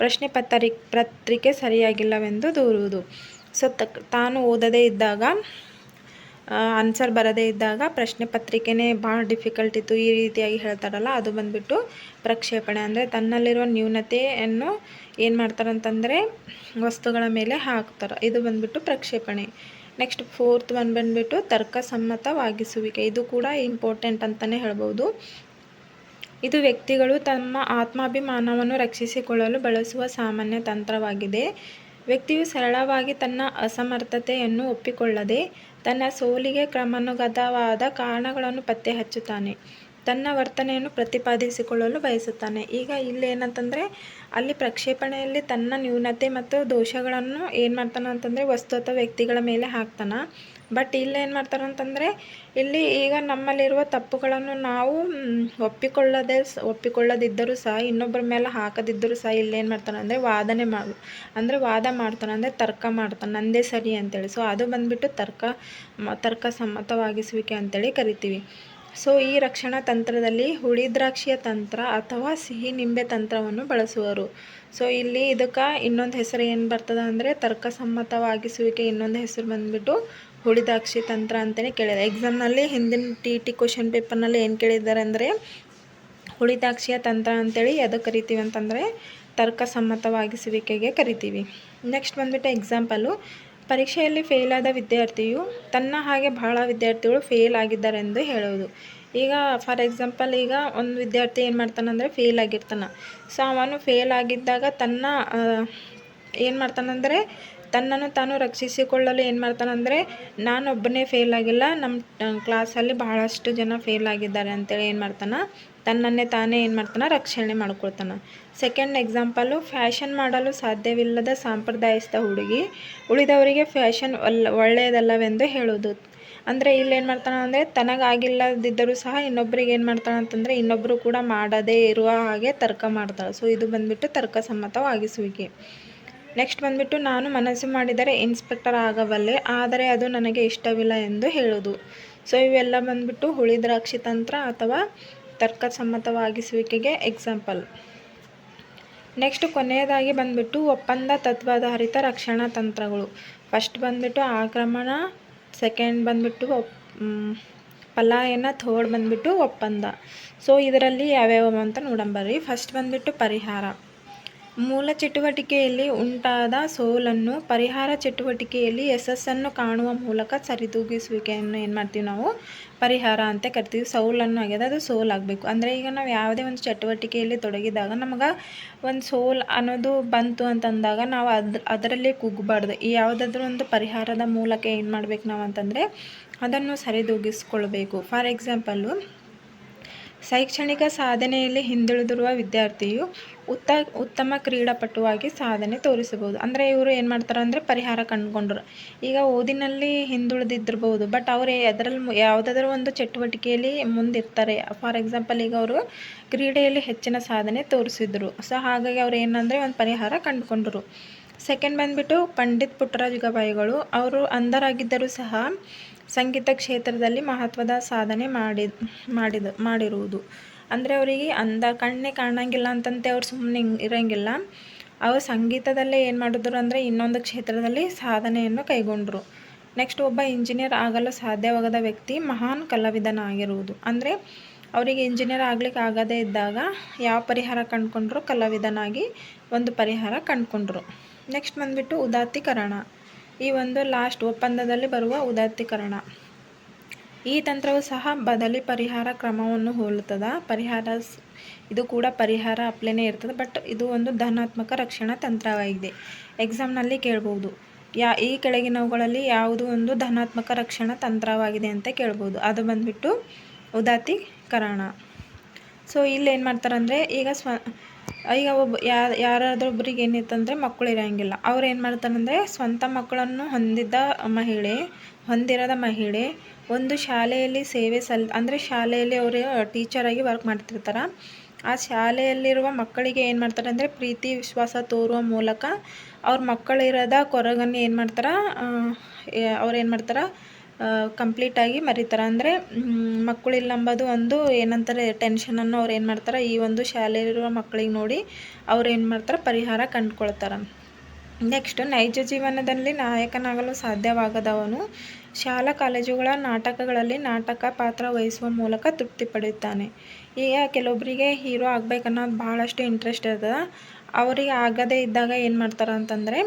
ಪ್ರಶ್ನೆ ಪತ್ರಿ ಪತ್ರಿಕೆ ಸರಿಯಾಗಿಲ್ಲವೆಂದು ದೂರುವುದು. ಸೊ ತಾನು ಓದದೇ ಇದ್ದಾಗ ಆನ್ಸರ್ ಬರದೇ ಇದ್ದಾಗ ಪ್ರಶ್ನೆ ಪತ್ರಿಕೆನೇ ಭಾಳ ಡಿಫಿಕಲ್ಟ್ ಇತ್ತು. ಈ ರೀತಿಯಾಗಿ ಹೇಳ್ತಾರಲ್ಲ, ಅದು ಬಂದುಬಿಟ್ಟು ಪ್ರಕ್ಷೇಪಣೆ ಅಂದರೆ ತನ್ನಲ್ಲಿರುವ ನ್ಯೂನತೆಯನ್ನು ಏನು ಮಾಡ್ತಾರಂತಂದರೆ ವಸ್ತುಗಳ ಮೇಲೆ ಹಾಕ್ತಾರೆ. ಇದು ಬಂದುಬಿಟ್ಟು ಪ್ರಕ್ಷೇಪಣೆ. ನೆಕ್ಸ್ಟ್ ಫೋರ್ತ್ ಒನ್ ಬಂದುಬಿಟ್ಟು ತರ್ಕಸಮ್ಮತವಾಗಿಸುವಿಕೆ. ಇದು ಕೂಡ ಇಂಪಾರ್ಟೆಂಟ್ ಅಂತಲೇ ಹೇಳ್ಬೋದು. ಇದು ವ್ಯಕ್ತಿಗಳು ತಮ್ಮ ಆತ್ಮಾಭಿಮಾನವನ್ನು ರಕ್ಷಿಸಿಕೊಳ್ಳಲು ಬಳಸುವ ಸಾಮಾನ್ಯ ತಂತ್ರವಾಗಿದೆ. ವ್ಯಕ್ತಿಯು ಸರಳವಾಗಿ ತನ್ನ ಅಸಮರ್ಥತೆಯನ್ನು ಒಪ್ಪಿಕೊಳ್ಳದೆ ತನ್ನ ಸೋಲಿಗೆ ಕ್ರಮಾನುಗತವಾದ ಕಾರಣಗಳನ್ನು ಪತ್ತೆ ಹಚ್ಚುತ್ತಾನೆ ತನ್ನ ವರ್ತನೆಯನ್ನು ಪ್ರತಿಪಾದಿಸಿಕೊಳ್ಳಲು ಬಯಸುತ್ತಾನೆ. ಈಗ ಇಲ್ಲಿ ಏನಂತಂದರೆ ಅಲ್ಲಿ ಪ್ರಕ್ಷೇಪಣೆಯಲ್ಲಿ ತನ್ನ ನ್ಯೂನತೆ ಮತ್ತು ದೋಷಗಳನ್ನು ಏನು ಮಾಡ್ತಾನೆ ಅಂತಂದರೆ ವಸ್ತು ಅಥವಾ ವ್ಯಕ್ತಿಗಳ ಮೇಲೆ ಹಾಕ್ತಾನೆ. ಬಟ್ ಇಲ್ಲಿ ಏನು ಮಾಡ್ತಾರೆ ಅಂತಂದರೆ, ಇಲ್ಲಿ ಈಗ ನಮ್ಮಲ್ಲಿರುವ ತಪ್ಪುಗಳನ್ನು ನಾವು ಒಪ್ಪಿಕೊಳ್ಳದೆ ಒಪ್ಪಿಕೊಳ್ಳದಿದ್ದರೂ ಸಹ, ಇನ್ನೊಬ್ಬರ ಮೇಲೆ ಹಾಕದಿದ್ದರೂ ಸಹ ಇಲ್ಲಿ ಏನು ಮಾಡ್ತಾನೆ ಅಂದರೆ ವಾದನೆ ಮಾಡು, ಅಂದರೆ ವಾದ ಮಾಡ್ತಾನೆ ಅಂದರೆ ತರ್ಕ ಮಾಡ್ತಾನೆ, ನಂದೇ ಸರಿ ಅಂತೇಳಿ. ಸೊ ಅದು ಬಂದುಬಿಟ್ಟು ತರ್ಕ ತರ್ಕ ಸಮ್ಮತವಾಗಿಸುವಿಕೆ ಅಂತೇಳಿ ಕರಿತೀವಿ. ಸೊ ಈ ರಕ್ಷಣಾ ತಂತ್ರದಲ್ಲಿ ಹುಳಿ ದ್ರಾಕ್ಷಿಯ ತಂತ್ರ ಅಥವಾ ಸಿಹಿ ನಿಂಬೆ ತಂತ್ರವನ್ನು ಬಳಸುವರು. ಸೊ ಇಲ್ಲಿ ಇದಕ್ಕೆ ಇನ್ನೊಂದು ಹೆಸರು ಏನು ಬರ್ತದೆ ಅಂದರೆ ತರ್ಕಸಮ್ಮತವಾಗಿಸುವಿಕೆ ಇನ್ನೊಂದು ಹೆಸರು ಬಂದುಬಿಟ್ಟು ಹುಳಿ ದ್ರಾಕ್ಷಿ ತಂತ್ರ ಅಂತಲೇ ಕೇಳಿದೆ ಎಕ್ಸಾಮ್ನಲ್ಲಿ ಹಿಂದಿನ ಟಿ ಟಿ ಕ್ವಶನ್ ಪೇಪರ್ನಲ್ಲಿ ಏನು ಕೇಳಿದ್ದಾರೆ ಅಂದರೆ, ಹುಳಿದಾಕ್ಷಿಯ ತಂತ್ರ ಅಂತೇಳಿ ಅದು ಕರಿತೀವಿ ಅಂತಂದರೆ, ತರ್ಕಸಮ್ಮತವಾಗಿಸುವಿಕೆಗೆ ಕರಿತೀವಿ. ನೆಕ್ಸ್ಟ್ ಬಂದುಬಿಟ್ಟು ಎಕ್ಸಾಂಪಲು ಪರೀಕ್ಷೆಯಲ್ಲಿ ಫೇಲ್ ಆದ ವಿದ್ಯಾರ್ಥಿಯು ತನ್ನ ಹಾಗೆ ಬಹಳ ವಿದ್ಯಾರ್ಥಿಗಳು ಫೇಲ್ ಆಗಿದ್ದಾರೆ ಎಂದು ಹೇಳೋದು. ಈಗ ಫಾರ್ ಎಕ್ಸಾಂಪಲ್ ಈಗ ಒಂದು ವಿದ್ಯಾರ್ಥಿ ಏನು ಮಾಡ್ತಾನಂದರೆ ಫೇಲ್ ಆಗಿರ್ತಾನೆ. ಸೊ ಅವನು ಫೇಲ್ ಆಗಿದ್ದಾಗ ತನ್ನ ಏನು ಮಾಡ್ತಾನಂದರೆ ತನ್ನನ್ನು ತಾನು ರಕ್ಷಿಸಿಕೊಳ್ಳಲು ಏನು ಮಾಡ್ತಾನಂದರೆ ನಾನೊಬ್ಬನೇ ಫೇಲ್ ಆಗಿಲ್ಲ ನಮ್ಮ ಕ್ಲಾಸಲ್ಲಿ ಬಹಳಷ್ಟು ಜನ ಫೇಲ್ ಆಗಿದ್ದಾರೆ ಅಂತೇಳಿ ಏನು ಮಾಡ್ತಾನೆ, ತನ್ನನ್ನೇ ತಾನೇ ಏನು ಮಾಡ್ತಾನೆ, ರಕ್ಷಣೆ ಮಾಡ್ಕೊಳ್ತಾನೆ. ಸೆಕೆಂಡ್ ಎಕ್ಸಾಂಪಲು ಫ್ಯಾಷನ್ ಮಾಡಲು ಸಾಧ್ಯವಿಲ್ಲದ ಸಾಂಪ್ರದಾಯಿಸಿದ ಹುಡುಗಿ, ಉಳಿದವರಿಗೆ ಫ್ಯಾಷನ್ ಒಳ್ಳೆಯದಲ್ಲವೆಂದು ಹೇಳೋದು ಅಂದರೆ ಇಲ್ಲಿ ಏನು ಮಾಡ್ತಾನೆ ಅಂದರೆ, ತನಗಾಗಿಲ್ಲದಿದ್ದರೂ ಸಹ ಇನ್ನೊಬ್ರಿಗೆ ಏನು ಮಾಡ್ತಾನೆ ಅಂತಂದರೆ ಇನ್ನೊಬ್ಬರು ಕೂಡ ಮಾಡದೇ ಇರುವ ಹಾಗೆ ತರ್ಕ ಮಾಡ್ತಾಳೆ. ಸೊ ಇದು ಬಂದುಬಿಟ್ಟು ತರ್ಕಸಮ್ಮತವಾಗಿಸುವಿಕೆ ನೆಕ್ಸ್ಟ್ ಬಂದುಬಿಟ್ಟು ನಾನು ಮನಸ್ಸು ಮಾಡಿದರೆ ಇನ್ಸ್ಪೆಕ್ಟರ್ ಆಗಬಲ್ಲೆ, ಆದರೆ ಅದು ನನಗೆ ಇಷ್ಟವಿಲ್ಲ ಎಂದು ಹೇಳೋದು. ಸೊ ಇವೆಲ್ಲ ಬಂದುಬಿಟ್ಟು ಹುಳಿ ದ್ರಾಕ್ಷಿ ತಂತ್ರ ಅಥವಾ ತರ್ಕಸಮ್ಮತವಾಗಿಸುವಿಕೆಗೆ ಎಕ್ಸಾಂಪಲ್ ನೆಕ್ಸ್ಟ್ ಕೊನೆಯದಾಗಿ ಬಂದುಬಿಟ್ಟು ಒಪ್ಪಂದ ತತ್ವಾಧಾರಿತ ರಕ್ಷಣಾ ತಂತ್ರಗಳು. ಫಸ್ಟ್ ಬಂದುಬಿಟ್ಟು ಆಕ್ರಮಣ ಸೆಕೆಂಡ್ ಬಂದುಬಿಟ್ಟು ಪಲಾಯನ ಥರ್ಡ್ ಬಂದುಬಿಟ್ಟು ಒಪ್ಪಂದ. ಸೊ ಇದರಲ್ಲಿ ಯಾವ್ಯಾವ ಅಂತ ನೋಡಂಬರ್ರಿ ಫಸ್ಟ್ ಬಂದುಬಿಟ್ಟು ಪರಿಹಾರ. ಮೂಲ ಚಟುವಟಿಕೆಯಲ್ಲಿ ಉಂಟಾದ ಸೋಲನ್ನು ಪರಿಹಾರ ಚಟುವಟಿಕೆಯಲ್ಲಿ ಯಶಸ್ಸನ್ನು ಕಾಣುವ ಮೂಲಕ ಸರಿದೂಗಿಸುವಿಕೆಯನ್ನು ಏನು ಮಾಡ್ತೀವಿ ನಾವು? ಪರಿಹಾರ ಅಂತ ಕರಿತೀವಿ. ಸೋಲನ್ನು ಆಗ್ಯದ, ಅದು ಸೋಲಾಗಬೇಕು. ಅಂದರೆ ಈಗ ನಾವು ಯಾವುದೇ ಒಂದು ಚಟುವಟಿಕೆಯಲ್ಲಿ ತೊಡಗಿದಾಗ ನಮಗೆ ಒಂದು ಸೋಲ್ ಅನ್ನೋದು ಬಂತು ಅಂತಂದಾಗ ನಾವು ಅದು, ಅದರಲ್ಲೇ ಕುಗ್ಗಬಾರ್ದು ಯಾವುದಾದ್ರೂ ಒಂದು ಪರಿಹಾರದ ಮೂಲಕ ಏನು ಮಾಡ್ಬೇಕು ನಾವು ಅಂತಂದರೆ ಅದನ್ನು ಸರಿದೂಗಿಸ್ಕೊಳ್ಬೇಕು. ಫಾರ್ ಎಕ್ಸಾಂಪಲ್ಲು ಶೈಕ್ಷಣಿಕ ಸಾಧನೆಯಲ್ಲಿ ಹಿಂದುಳಿದಿರುವ ವಿದ್ಯಾರ್ಥಿಯು ಉತ್ತ, ಉತ್ತಮ ಕ್ರೀಡಾಪಟುವಾಗಿ ಸಾಧನೆ ತೋರಿಸಬಹುದು. ಅಂದರೆ ಇವರು ಏನು ಮಾಡ್ತಾರೆ ಅಂದರೆ ಪರಿಹಾರ ಕಂಡುಕೊಂಡ್ರು. ಈಗ ಓದಿನಲ್ಲಿ ಹಿಂದುಳಿದಿದ್ದಿರ್ಬೋದು ಬಟ್ ಅವರು ಅದರಲ್ಲಿ ಯಾವುದಾದ್ರು ಒಂದು ಚಟುವಟಿಕೆಯಲ್ಲಿ ಮುಂದಿರ್ತಾರೆ. ಫಾರ್ ಎಕ್ಸಾಂಪಲ್ ಈಗ ಅವರು ಕ್ರೀಡೆಯಲ್ಲಿ ಹೆಚ್ಚಿನ ಸಾಧನೆ ತೋರಿಸಿದ್ರು. ಸೊ ಹಾಗಾಗಿ ಅವ್ರು ಏನಂದರೆ ಒಂದು ಪರಿಹಾರ ಕಂಡುಕೊಂಡರು. ಸೆಕೆಂಡ್ ಬಂದುಬಿಟ್ಟು ಪಂಡಿತ್ ಪುಟ್ಟರಾಜ ಗವಾಯಿಗಳು ಅವರು ಅಂಧರಾಗಿದ್ದರೂ ಸಹ ಸಂಗೀತ ಕ್ಷೇತ್ರದಲ್ಲಿ ಮಹತ್ವದ ಸಾಧನೆ ಮಾಡಿ ಮಾಡಿದ, ಮಾಡಿರುವುದು. ಅಂದರೆ ಅವರಿಗೆ ಅಂದ ಕಣ್ಣೇ ಕಾಣಂಗಿಲ್ಲ ಅಂತಂತೆ ಅವ್ರು ಸುಮ್ಮನೆ ಇರೋಂಗಿಲ್ಲ. ಅವರು ಸಂಗೀತದಲ್ಲೇ ಏನು ಮಾಡಿದ್ರು ಅಂದರೆ ಇನ್ನೊಂದು ಕ್ಷೇತ್ರದಲ್ಲಿ ಸಾಧನೆಯನ್ನು ಕೈಗೊಂಡರು. ನೆಕ್ಸ್ಟ್ ಒಬ್ಬ ಇಂಜಿನಿಯರ್ ಆಗಲು ಸಾಧ್ಯವಾಗದ ವ್ಯಕ್ತಿ ಮಹಾನ್ ಕಲಾವಿದನಾಗಿರುವುದು. ಅಂದರೆ ಅವರಿಗೆ ಇಂಜಿನಿಯರ್ ಆಗ್ಲಿಕ್ಕೆ ಆಗದೇ ಇದ್ದಾಗ ಯಾವ ಪರಿಹಾರ ಕಂಡುಕೊಂಡ್ರು? ಕಲಾವಿದನಾಗಿ ಒಂದು ಪರಿಹಾರ ಕಂಡುಕೊಂಡ್ರು. ನೆಕ್ಸ್ಟ್ ಬಂದುಬಿಟ್ಟು ಉದಾತ್ತೀಕರಣ. ಈ ಒಂದು ಲಾಸ್ಟ್ ಒಪ್ಪಂದದಲ್ಲಿ ಬರುವ ಉದಾತ್ತೀಕರಣ. ಈ ತಂತ್ರವು ಸಹ ಬದಲಿ ಪರಿಹಾರ ಕ್ರಮವನ್ನು ಹೋಲುತ್ತದೆ. ಪರಿಹಾರ ಇದು ಕೂಡ ಪರಿಹಾರ ಅಪ್ಲೇನೇ ಇರ್ತದೆ ಬಟ್ ಇದು ಒಂದು ಧನಾತ್ಮಕ ರಕ್ಷಣಾ ತಂತ್ರವಾಗಿದೆ. ಎಕ್ಸಾಮ್ನಲ್ಲಿ ಕೇಳ್ಬೋದು. ಯಾ, ಈ ಕೆಳಗಿನವುಗಳಲ್ಲಿ ಯಾವುದು ಒಂದು ಧನಾತ್ಮಕ ರಕ್ಷಣಾ ತಂತ್ರವಾಗಿದೆ ಅಂತ ಕೇಳ್ಬೋದು. ಅದು ಬಂದ್ಬಿಟ್ಟು ಉದಾತ್ತೀಕರಣ. ಸೊ ಇಲ್ಲಿ ಏನು ಮಾಡ್ತಾರಂದರೆ, ಈಗ ಸ್ವ ಈಗ ಒಬ್ಬ ಯಾರು ಯಾರಾದ್ರೊಬ್ರಿಗೆ ಏನಿತ್ತಂದರೆ ಮಕ್ಕಳು ಇರೋಂಗಿಲ್ಲ. ಅವ್ರು ಏನು ಮಾಡ್ತಾರಂದರೆ ಸ್ವಂತ ಮಕ್ಕಳನ್ನು ಹೊಂದಿದ್ದ ಮಹಿಳೆ, ಹೊಂದಿರದ ಮಹಿಳೆ ಒಂದು ಶಾಲೆಯಲ್ಲಿ ಸೇವೆ ಸಲ್, ಅಂದರೆ ಶಾಲೆಯಲ್ಲಿ ಅವರು ಟೀಚರಾಗಿ ವರ್ಕ್ ಮಾಡ್ತಿರ್ತಾರೆ. ಆ ಶಾಲೆಯಲ್ಲಿರುವ ಮಕ್ಕಳಿಗೆ ಏನು ಮಾಡ್ತಾರೆ ಅಂದರೆ ಪ್ರೀತಿ, ವಿಶ್ವಾಸ ತೋರುವ ಮೂಲಕ ಅವ್ರ ಮಕ್ಕಳಿರದ ಕೊರಗನ್ನು ಏನು ಮಾಡ್ತಾರೆ ಅವ್ರು ಏನು ಮಾಡ್ತಾರೆ ಕಂಪ್ಲೀಟಾಗಿ ಮರಿತಾರೆ. ಅಂದರೆ ಮಕ್ಕಳಿಲ್ಲ ಅಂಬೋದು ಒಂದು ಏನಂತಾರೆ ಟೆನ್ಷನನ್ನು ಅವ್ರು ಏನು ಮಾಡ್ತಾರೆ, ಈ ಒಂದು ಶಾಲೆಯಲ್ಲಿರುವ ಮಕ್ಕಳಿಗೆ ನೋಡಿ ಅವ್ರು ಏನು ಮಾಡ್ತಾರೆ, ಪರಿಹಾರ ಕಂಡುಕೊಳ್ತಾರೆ. ನೆಕ್ಸ್ಟ್ ನೈಜ ಜೀವನದಲ್ಲಿ ನಾಯಕನಾಗಲು ಸಾಧ್ಯವಾಗದವನು ಶಾಲಾ ಕಾಲೇಜುಗಳ ನಾಟಕಗಳಲ್ಲಿ ನಾಟಕ ಪಾತ್ರ ವಹಿಸುವ ಮೂಲಕ ತೃಪ್ತಿ ಪಡೆಯುತ್ತಾನೆ ಈಗ ಕೆಲವೊಬ್ಬರಿಗೆ ಹೀರೋ ಆಗ್ಬೇಕನ್ನೋದು ಭಾಳಷ್ಟು ಇಂಟ್ರೆಸ್ಟ್ ಇರ್ತದೆ. ಅವರಿಗೆ ಆಗದೇ ಇದ್ದಾಗ ಏನು ಮಾಡ್ತಾರೆ ಅಂತಂದರೆ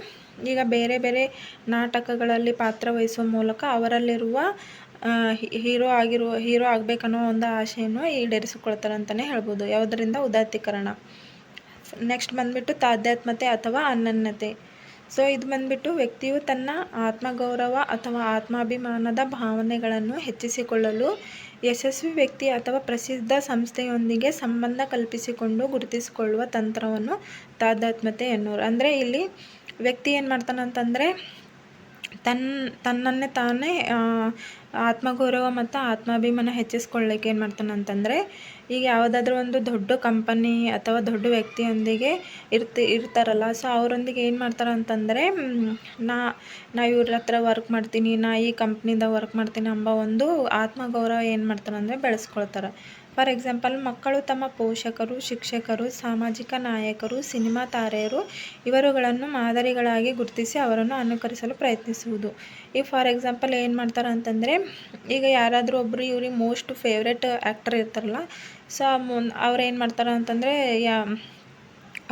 ಈಗ ಬೇರೆ ಬೇರೆ ನಾಟಕಗಳಲ್ಲಿ ಪಾತ್ರ ವಹಿಸುವ ಮೂಲಕ ಅವರಲ್ಲಿರುವ ಹೀರೋ ಆಗಿರುವ, ಹೀರೋ ಆಗಬೇಕನ್ನೋ ಒಂದು ಆಸೆಯನ್ನು ಈಡೇರಿಸಿಕೊಳ್ತಾರೆ ಅಂತಲೇ ಹೇಳ್ಬೋದು. ಯಾವುದರಿಂದ? ಉದಾತ್ತೀಕರಣ. ನೆಕ್ಸ್ಟ್ ಬಂದುಬಿಟ್ಟು ತಾಧ್ಯಾತ್ಮತೆ ಅಥವಾ ಅನನ್ಯತೆ. ಸೊ, ಇದು ಬಂದುಬಿಟ್ಟು ವ್ಯಕ್ತಿಯು ತನ್ನ ಆತ್ಮಗೌರವ ಅಥವಾ ಆತ್ಮಾಭಿಮಾನದ ಭಾವನೆಗಳನ್ನು ಹೆಚ್ಚಿಸಿಕೊಳ್ಳಲು ಯಶಸ್ವಿ ವ್ಯಕ್ತಿ ಅಥವಾ ಪ್ರಸಿದ್ಧ ಸಂಸ್ಥೆಯೊಂದಿಗೆ ಸಂಬಂಧ ಕಲ್ಪಿಸಿಕೊಂಡು ಗುರುತಿಸಿಕೊಳ್ಳುವ ತಂತ್ರವನ್ನು ತಾದಾತ್ಮತೆ ಎನ್ನುವರು. ಅಂದರೆ ಇಲ್ಲಿ ವ್ಯಕ್ತಿ ಏನು ಮಾಡ್ತಾನಂತಂದರೆ ತನ್ನ ತನ್ನನ್ನೇ ತಾನೇ ಆತ್ಮಗೌರವ ಮತ್ತು ಆತ್ಮಾಭಿಮಾನ ಹೆಚ್ಚಿಸ್ಕೊಳ್ಳಿಕ್ಕೆ ಏನು ಮಾಡ್ತಾನಂತಂದರೆ ಈಗ ಯಾವುದಾದ್ರೂ ಒಂದು ದೊಡ್ಡ ಕಂಪನಿ ಅಥವಾ ದೊಡ್ಡ ವ್ಯಕ್ತಿಯೊಂದಿಗೆ ಇರ್ತಿ, ಇರ್ತಾರಲ್ಲ. ಸೊ ಅವರೊಂದಿಗೆ ಏನು ಮಾಡ್ತಾರೆ ಅಂತಂದರೆ ನಾ ನಾ ಇವ್ರ ಹತ್ರ ವರ್ಕ್ ಮಾಡ್ತೀನಿ, ನಾ ಈ ಕಂಪ್ನಿದಾಗ ವರ್ಕ್ ಮಾಡ್ತೀನಿ ಅಂಬ ಒಂದು ಆತ್ಮಗೌರವ ಏನು ಮಾಡ್ತಾರಂದರೆ ಬೆಳೆಸ್ಕೊಳ್ತಾರೆ. ಫಾರ್ ಎಕ್ಸಾಂಪಲ್, ಮಕ್ಕಳು ತಮ್ಮ ಪೋಷಕರು, ಶಿಕ್ಷಕರು, ಸಾಮಾಜಿಕ ನಾಯಕರು, ಸಿನಿಮಾ ತಾರೆಯರು ಇವರುಗಳನ್ನು ಮಾದರಿಗಳಾಗಿ ಗುರುತಿಸಿ ಅವರನ್ನು ಅನುಕರಿಸಲು ಪ್ರಯತ್ನಿಸುವುದು. ಈಗ ಫಾರ್ ಎಕ್ಸಾಂಪಲ್ ಏನು ಮಾಡ್ತಾರೆ ಅಂತಂದರೆ, ಈಗ ಯಾರಾದರೂ ಒಬ್ಬರು ಇವ್ರಿಗೆ ಮೋಸ್ಟ್ ಫೇವ್ರೆಟ್ ಆ್ಯಕ್ಟರ್ ಇರ್ತಾರಲ್ಲ, ಸೊ ಅವ್ರು ಏನು ಮಾಡ್ತಾರೆ ಅಂತಂದರೆ, ಯಾ,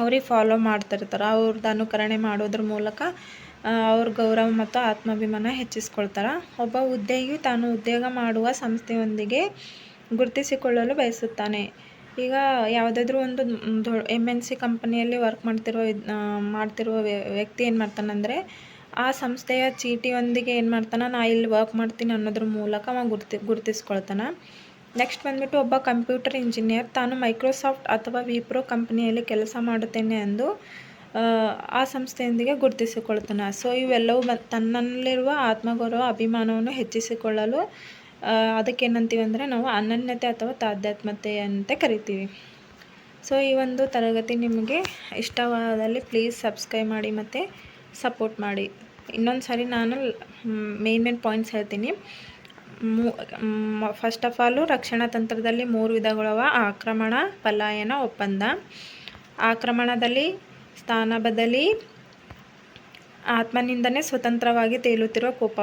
ಅವ್ರಿಗೆ ಫಾಲೋ ಮಾಡ್ತಿರ್ತಾರೆ. ಅವ್ರದ್ದು ಅನುಕರಣೆ ಮಾಡೋದ್ರ ಮೂಲಕ ಅವ್ರ ಗೌರವ ಮತ್ತು ಆತ್ಮಾಭಿಮಾನ ಹೆಚ್ಚಿಸ್ಕೊಳ್ತಾರೆ. ಒಬ್ಬ ಉದ್ಯೋಗಿ ತಾನು ಉದ್ಯೋಗ ಮಾಡುವ ಸಂಸ್ಥೆಯೊಂದಿಗೆ ಗುರುತಿಸಿಕೊಳ್ಳಲು ಬಯಸುತ್ತಾನೆ. ಈಗ ಯಾವುದಾದ್ರೂ ಒಂದು ದೊ ಎಂ ಎನ್ ಸಿ ಕಂಪನಿಯಲ್ಲಿ ವರ್ಕ್ ಮಾಡ್ತಿರೋ ಮಾಡ್ತಿರುವ ವ್ಯಕ್ತಿ ಏನು ಮಾಡ್ತಾನಂದರೆ, ಆ ಸಂಸ್ಥೆಯ ಚೀಟಿಯೊಂದಿಗೆ ಏನು ಮಾಡ್ತಾನೆ, ನಾ ಇಲ್ಲಿ ವರ್ಕ್ ಮಾಡ್ತೀನಿ ಅನ್ನೋದ್ರ ಮೂಲಕ ಅವ ಗುರುತಿ, ಗುರುತಿಸ್ಕೊಳ್ತಾನೆ. ನೆಕ್ಸ್ಟ್ ಬಂದುಬಿಟ್ಟು ಒಬ್ಬ ಕಂಪ್ಯೂಟರ್ ಇಂಜಿನಿಯರ್ ತಾನು ಮೈಕ್ರೋಸಾಫ್ಟ್ ಅಥವಾ ವಿಪ್ರೋ ಕಂಪನಿಯಲ್ಲಿ ಕೆಲಸ ಮಾಡುತ್ತೇನೆ ಎಂದು, ಆ ಸಂಸ್ಥೆಯೊಂದಿಗೆ ಗುರುತಿಸಿಕೊಳ್ತಾನೆ. ಸೊ ಇವೆಲ್ಲವೂ ಬ, ತನ್ನಲ್ಲಿರುವ ಆತ್ಮಗೌರವ, ಅಭಿಮಾನವನ್ನು ಹೆಚ್ಚಿಸಿಕೊಳ್ಳಲು ಅದಕ್ಕೇನಂತೀವಿ ಅಂದರೆ ನಾವು ಅನನ್ಯತೆ ಅಥವಾ ತಾಧ್ಯಾತ್ಮತೆ ಅಂತ ಕರಿತೀವಿ. ಸೊ ಈ ಒಂದು ತರಗತಿ ನಿಮಗೆ ಇಷ್ಟವಾದಲ್ಲಿ ಪ್ಲೀಸ್ ಸಬ್ಸ್ಕ್ರೈಬ್ ಮಾಡಿ ಮತ್ತು ಸಪೋರ್ಟ್ ಮಾಡಿ. ಇನ್ನೊಂದು ಸಾರಿ ನಾನು ಮೇನ್ ಮೇನ್ ಪಾಯಿಂಟ್ಸ್ ಹೇಳ್ತೀನಿ. ಫಸ್ಟ್ ಆಫ್ ಆಲು ರಕ್ಷಣಾ ತಂತ್ರದಲ್ಲಿ ಮೂರು ವಿಧಗಳವ. ಆಕ್ರಮಣ, ಪಲಾಯನ, ಒಪ್ಪಂದ. ಆಕ್ರಮಣದಲ್ಲಿ ಸ್ಥಾನ ಬದಲಿ ಆತ್ಮನಿಂದನೇ ಸ್ವತಂತ್ರವಾಗಿ ತೇಲುತ್ತಿರುವ ಕೋಪ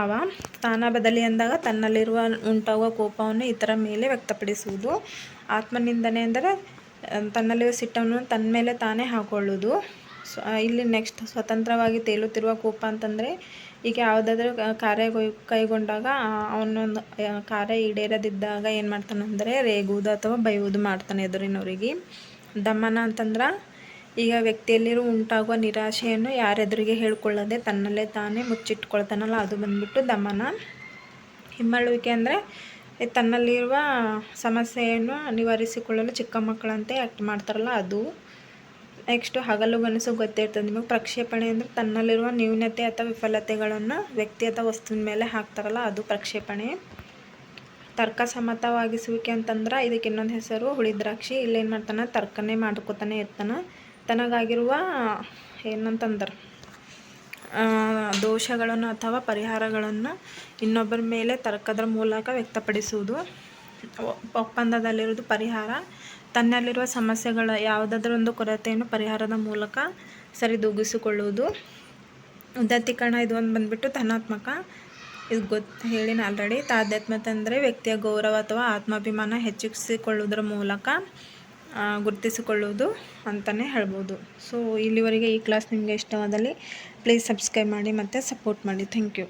ಆವ. ಸ್ಥಾನ ಬದಲಿ ಅಂದಾಗ ತನ್ನಲ್ಲಿರುವ ಉಂಟಾಗುವ ಕೋಪವನ್ನು ಇತರ ಮೇಲೆ ವ್ಯಕ್ತಪಡಿಸುವುದು. ಆತ್ಮನಿಂದನೆ ಅಂದರೆ ತನ್ನಲ್ಲಿರುವ ಸಿಟ್ಟನ್ನು ತನ್ನ ಮೇಲೆ ತಾನೇ ಹಾಕೊಳ್ಳೋದು ಸೊ ಇಲ್ಲಿ ನೆಕ್ಸ್ಟ್ ಸ್ವತಂತ್ರವಾಗಿ ತೇಲುತ್ತಿರುವ ಕೋಪ ಅಂತಂದರೆ, ಈಗ ಯಾವುದಾದ್ರೂ ಕಾರ್ಯ ಕೈಗೊಂಡಾಗ ಅವನೊಂದು ಕಾರ್ಯ ಈಡೇರದಿದ್ದಾಗ ಏನು ಮಾಡ್ತಾನೆ ಅಂದರೆ ರೇಗುವುದು ಅಥವಾ ಬೈಯುವುದು ಮಾಡ್ತಾನೆ ಎದುರಿನವರಿಗೆ. ದಮನ ಅಂತಂದ್ರೆ ಈಗ ವ್ಯಕ್ತಿಯಲ್ಲಿರೋ ಉಂಟಾಗುವ ನಿರಾಶೆಯನ್ನು ಯಾರೆದುರಿಗೆ ಹೇಳ್ಕೊಳ್ಳದೆ ತನ್ನಲ್ಲೇ ತಾನೇ ಮುಚ್ಚಿಟ್ಕೊಳ್ತಾನಲ್ಲ, ಅದು ಬಂದ್ಬಿಟ್ಟು ದಮನ. ಹಿಮ್ಮಳುವಿಕೆ ಅಂದರೆ ತನ್ನಲ್ಲಿರುವ ಸಮಸ್ಯೆಯನ್ನು ನಿವಾರಿಸಿಕೊಳ್ಳಲು ಚಿಕ್ಕ ಮಕ್ಕಳಂತೆ ಆ್ಯಕ್ಟ್ ಮಾಡ್ತಾರಲ್ಲ, ಅದು. ನೆಕ್ಸ್ಟು ಹಗಲು ಗೊತ್ತೇ ಇರ್ತದೆ ನಿಮಗೆ ಪ್ರಕ್ಷೇಪಣೆ ಅಂದರೆ ತನ್ನಲ್ಲಿರುವ ನ್ಯೂನತೆ ಅಥವಾ ವಿಫಲತೆಗಳನ್ನು ವ್ಯಕ್ತಿ ಅಥವಾ ವಸ್ತುವಿನ ಮೇಲೆ ಹಾಕ್ತಾರಲ್ಲ, ಅದು ಪ್ರಕ್ಷೇಪಣೆ. ತರ್ಕಸಮ್ಮತವಾಗಿಸುವಿಕೆ ಅಂತಂದ್ರೆ ಇದಕ್ಕೆ ಇನ್ನೊಂದು ಹೆಸರು ಹುಳಿದ್ರಾಕ್ಷಿ ಇಲ್ಲೇನು ಮಾಡ್ತಾನೆ? ತರ್ಕನೇ ಮಾಡ್ಕೋತಾನೆ ಇರ್ತಾನೆ. ತನಗಾಗಿರುವ ಏನಂತಂದ್ರೆ ದೋಷಗಳನ್ನು ಅಥವಾ ಪರಿಹಾರಗಳನ್ನು ಇನ್ನೊಬ್ಬರ ಮೇಲೆ ತರ್ಕದ ಮೂಲಕ ವ್ಯಕ್ತಪಡಿಸುವುದು. ಒಪ್ಪಂದದಲ್ಲಿರುವುದು ಪರಿಹಾರ. ತನ್ನಲ್ಲಿರುವ ಸಮಸ್ಯೆಗಳ ಯಾವುದಾದ್ರೂ ಒಂದು ಕೊರತೆಯನ್ನು ಪರಿಹಾರದ ಮೂಲಕ ಸರಿದೂಗಿಸಿಕೊಳ್ಳುವುದು. ಉದಾತ್ತೀಕರಣ ಇದು ಒಂದು ಬಂದುಬಿಟ್ಟು ಧನಾತ್ಮಕ. ಇದು ಗೊತ್ತು ಹೇಳಿನ ಆಲ್ರೆಡಿ ತಾಧ್ಯಾತ್ಮತೆ ಅಂದರೆ ವ್ಯಕ್ತಿಯ ಗೌರವ ಅಥವಾ ಆತ್ಮಾಭಿಮಾನ ಹೆಚ್ಚಿಸಿಕೊಳ್ಳುವುದರ ಮೂಲಕ ಗುರುತಿಸಿಕೊಳ್ಳುವುದು ಅಂತಲೇ ಹೇಳ್ಬೋದು. ಸೊ ಇಲ್ಲಿವರೆಗೆ ಈ ಕ್ಲಾಸ್ ನಿಮಗೆ ಇಷ್ಟವಾದಲ್ಲಿ ಪ್ಲೀಸ್ ಸಬ್ಸ್ಕ್ರೈಬ್ ಮಾಡಿ ಮತ್ತು ಸಪೋರ್ಟ್ ಮಾಡಿ. Thank you